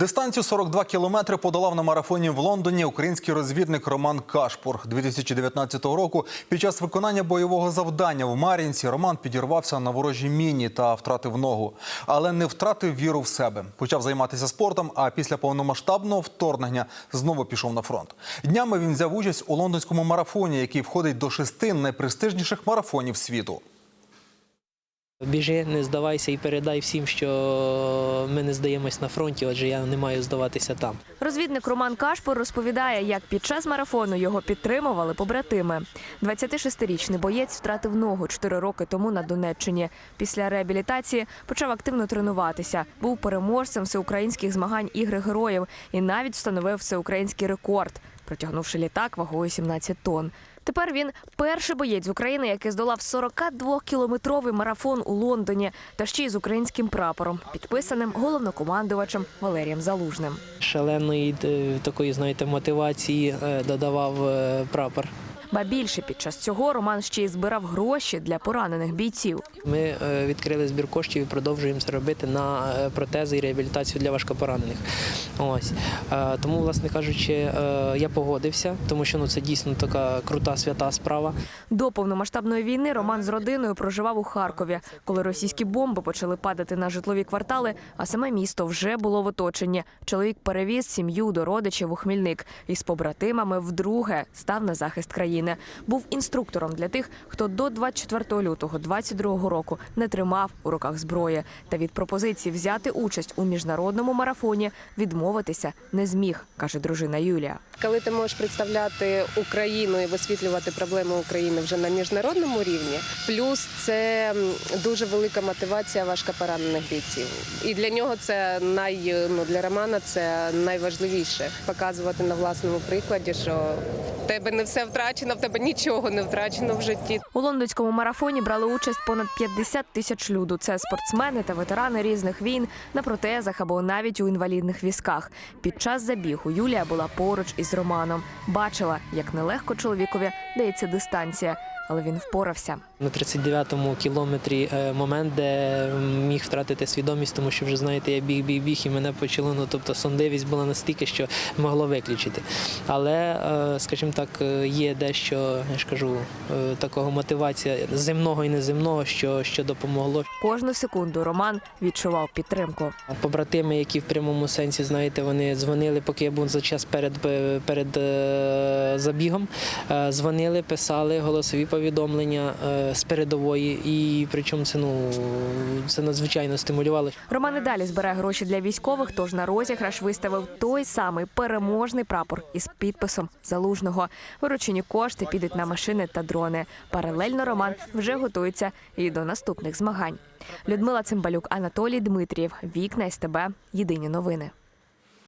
Дистанцію 42 кілометри подолав на марафоні в Лондоні український розвідник Роман Кашпур. 2019 року під час виконання бойового завдання в Мар'їнці Роман підірвався на ворожій міні та втратив ногу, але не втратив віру в себе. Почав займатися спортом. А після повномасштабного вторгнення знову пішов на фронт. Днями він взяв участь у лондонському марафоні, який входить до шести найпрестижніших марафонів світу. Біжи, не здавайся і передай всім, що ми не здаємось на фронті, отже, я не маю здаватися там. Розвідник Роман Кашпур розповідає, як під час марафону його підтримували побратими. 26-річний боєць втратив ногу 4 роки тому на Донеччині. Після реабілітації почав активно тренуватися. Був переможцем всеукраїнських змагань ігри героїв і навіть встановив всеукраїнський рекорд, протягнувши літак вагою 17 тонн. Тепер він перший боєць України, який здолав 42-кілометровий марафон у Лондоні, та ще й з українським прапором, підписаним головнокомандувачем Валерієм Залужним. Шаленої е, такої, знаєте, мотивації е, додавав е, прапор. Ба більше під час цього Роман ще й збирав гроші для поранених бійців. Ми е, відкрили збір коштів і продовжуємо це робити на е, протези і реабілітацію для важкопоранених. Ось Е, тому, власне кажучи, я погодився, тому що ну це дійсно така крута свята справа. До повномасштабної війни Роман з родиною проживав у Харкові, коли російські бомби почали падати на житлові квартали, а саме місто вже було в оточенні. Чоловік перевіз сім'ю до родичів у Хмільник і з побратимами вдруге став на захист країни. Був інструктором для тих, хто до 24 лютого 22 року не тримав у руках зброї. Та від пропозиції взяти участь у міжнародному марафоні відмовитися не зміг, каже дружина Юлія. Коли ти можеш представляти Україну і висвітлювати проблеми України вже на міжнародному рівні, плюс це дуже велика мотивація важкопоранених бійців. І для нього це най ну для Романа це найважливіше показувати на власному прикладі, що в тебе не все втрачено, в тебе нічого не втрачено в житті. У лондонському марафоні брали участь понад 50 тисяч люду. Це спортсмени та ветерани різних війн на протезах або навіть у інвалідних візках. Під час забігу Юлія була поруч із Романом. Бачила, як нелегко чоловікові дається дистанція, але він впорався. На 39-му кілометрі е, момент, де міг втратити свідомість, тому що вже знаєте, я біг, біг, біг, і мене почало. Ну тобто сонливість була настільки, що могло виключити. Але, е, скажімо так, е, є дещо, я ж кажу, е, такого мотивація земного і неземного, що, що допомогло. Кожну секунду Роман відчував підтримку. Побратими, які в прямому сенсі, знаєте, вони дзвонили, поки я був за час перед, перед е, забігом. е, Дзвонили, писали голосові повідомлення е, з передової, і причому це ну це надзвичайно стимулювало. Роман і далі збирає гроші для військових, тож на розіграш виставив той самий переможний прапор із підписом залужного. Виручені кошти підуть на машини та дрони. Паралельно Роман вже готується і до наступних змагань. Людмила Цимбалюк, Анатолій Дмитрієв, Вікна СТБ. Єдині новини.